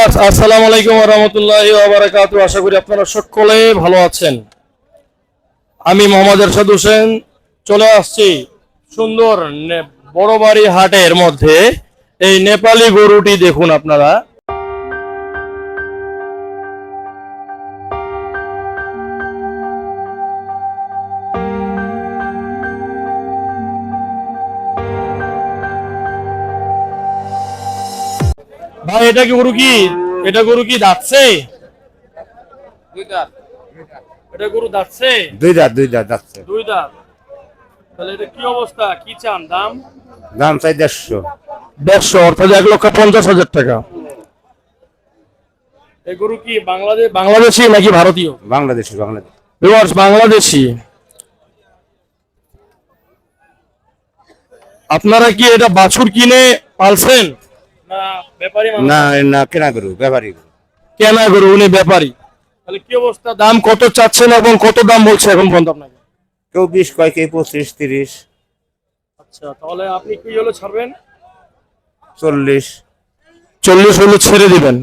Viewers, আসসালামু আলাইকুম রাহমাতুল্লাহি ওয়া বারাকাতুহু। আশা করি আপনারা সকলে ভালো আছেন। আমি মোহাম্মদ এরশাদ হোসেন, চলে আসছি সুন্দর বড়বাড়ি হাটের মধ্যে। এই নেপালি গরুটি দেখুন আপনারা। ভাই এটা কি গরু কি? এটা গরু কি দাঁতছে? এটা গরু দাঁতছে? দুই দাঁত দুই দাঁত যাচ্ছে দুই দাঁত। তাহলে এটা কি অবস্থা? কি চান? দাম? দাম চাই দেড়শো। দেড়শো অর্থাৎ এক লক্ষ পঞ্চাশ হাজার টাকা। এই গরু কি বাংলাদেশ বাংলাদেশি নাকি ভারতীয়? বাংলাদেশি বাংলাদেশ। ভিউয়ার্স বাংলাদেশি। আপনারা কি এটা বাছুর কিনে পালছেন? না না না কেনা গরু ব্যাপারী। গরু কেনা গরু উনি ব্যাপারী। তাহলে কি অবস্থা? দাম কত চাচ্ছেন এবং কত দাম বলছে এখন পর্যন্ত আপনাকে? কেউ বিশ কয় কেউ পঁচিশ তিরিশ। আচ্ছা তাহলে আপনি কি হলো ছাড়বেন? চল্লিশ। চল্লিশ হলে ছেড়ে দিবেন।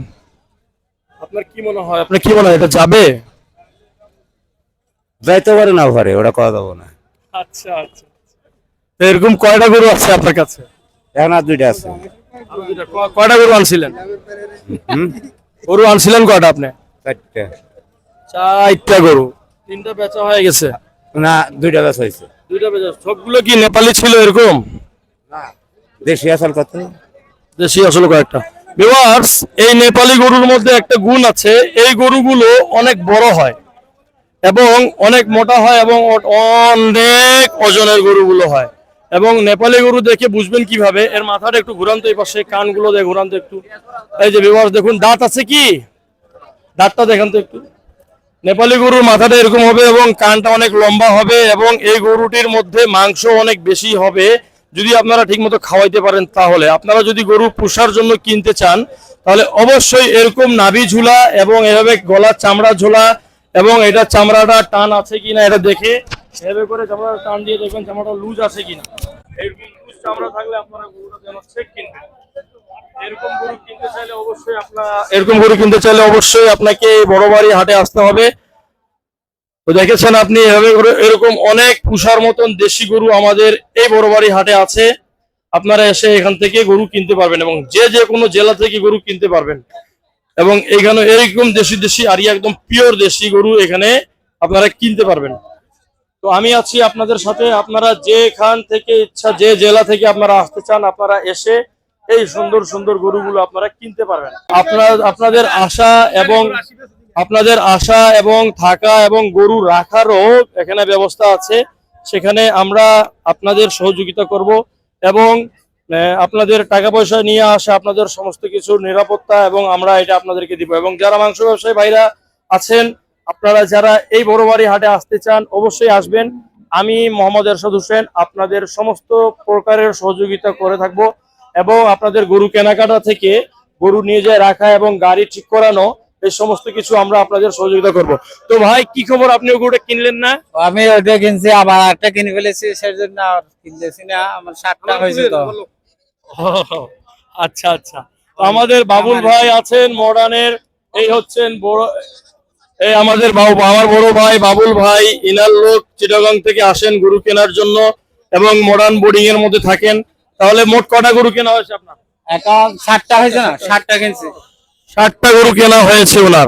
আপনার কি মনে হয়? আপনার কি মনে হয় এটা যাবে? যাইতে পারে না ঘরে ওটা কথা দেবো না। আচ্ছা আচ্ছা। এরকম কয়টা গরু আছে আপনার কাছে? এখন আর দুইটা আছে। কয়টা গরু আনছিলেন? গরু আনছিলেন কয়টা আপনি? চারটে। চারটা গরু। তিনটা বেচা হয়ে গেছে? না দুইটা গাছ হয়েছে। দুইটা বেচা সবগুলো কি নেপালি ছিল এরকম? দেশি আসল কত? দেশি আসলে কয়েকটা। ভিউয়ার্স এই নেপালি গরুর মধ্যে একটা গুণ আছে এই গরুগুলো অনেক বড় হয় এবং অনেক মোটা হয় এবং অনেক ওজনের গরুগুলো হয়। এবং নেপালি গরু দেখে বুঝবেন কীভাবে। এর মাথাটা একটু ঘুরান্ত এই পাশে, কানগুলো দিয়ে ঘুরান্ত একটু। এই যে ভিউয়ার্স দেখুন, দাঁত আছে কি? দাঁতটা দেখান তো একটু। নেপালি গরুর মাথাটা এরকম হবে এবং কানটা অনেক লম্বা হবে এবং এই গরুটির মধ্যে মাংস অনেক বেশি হবে। যদি আপনারা ঠিকমতো খাওয়াইতে পারেন তাহলে। আপনারা যদি গরু পোষার জন্য কিনতে চান, তাহলে অবশ্যই এরকম নাভি ঝুলা এবং এভাবে গলার চামড়া ঝোলা এবং এটা চামড়াটা টান আছে কিনা এটা দেখে এভাবে করে চামড়াটা টান দিয়ে দেখবেন চামড়াটা লুজ আছে কিনা। এরকম লুজ চামড়া থাকলে আপনারা গরুটা যেন চেক কিনবেন। এরকম গরু কিনতে চাইলে অবশ্যই আপনার এরকম গরু কিনতে চাইলে অবশ্যই আপনাকে এই বড় বাড়ি হাটে আসতে হবে। তো দেখেছেন আপনি এভাবে করে এরকম অনেক পুষার মতন দেশি গরু আমাদের এই বড় বাড়ি হাটে আছে। আপনারা এসে এখান থেকে গরু কিনতে পারবেন এবং যে যে কোনো জেলা থেকে গরু কিনতে পারবেন। এবং এখানে এরকম দেশি দেশি আর একদম পিওর দেশি গরু এখানে আপনারা কিনতে পারবেন। তো আমি আছি আপনাদের সাথে। আপনারা যেখান থেকে ইচ্ছা, যে জেলা থেকে আপনারা আসতে চান, আপনারা এসে এই সুন্দর সুন্দর গরুগুলো আপনারা কিনতে পারবেন। আপনার, আপনাদের আশা এবং আপনাদের আশা এবং থাকা এবং গরু রাখারও এখানে ব্যবস্থা আছে। সেখানে আমরা আপনাদের সহযোগিতা করব এবং আপনাদের টাকা পয়সা নিয়ে আসা, আপনাদের সমস্ত কিছুর নিরাপত্তা এবং আমরা এটা আপনাদেরকে দিব। এবং যারা মাংস ব্যবসায়ী ভাইরা আছেন আপনারা যারা এই বড় বাড়ি হাটে আসতে চান অবশ্যই আসবেন। আমি মোহাম্মদ এরশাদ হোসেন আপনাদের সমস্ত প্রকারের সহযোগিতা করে থাকব এবং আপনাদের গরু কেনাকাটা থেকে গরু নিয়ে যায় রাখা এবং গাড়ি ঠিক করানো এই সমস্ত কিছু আমরা আপনাদের সহযোগিতা করব। তো ভাই কি খবর? আপনি গরুটা কিনলেন না? আমি ওটা কিনছি আবার একটা কিনে ফেলেছি সেই জন্য আর কিনতেছি না আমার ষাটটা হয়েছে তো। আচ্ছা আচ্ছা। তো আমাদের বাবুল ভাই আছেন মডার্নের এই হচ্ছেন বড় এই আমাদের বাবু আমার বড় ভাই বাবুল ভাই ইনার লোক চিটাগাং থেকে আসেন গরু কেনার জন্য এবং মডার্ন বোর্ডিং এর মধ্যে থাকেন। তাহলে মোট কটা গরু কেনা হয়েছে আপনার? ষাটটা হয়েছে না ষাটটা কিনছে। ষাটটা গরু কেনা হয়েছে ওনার।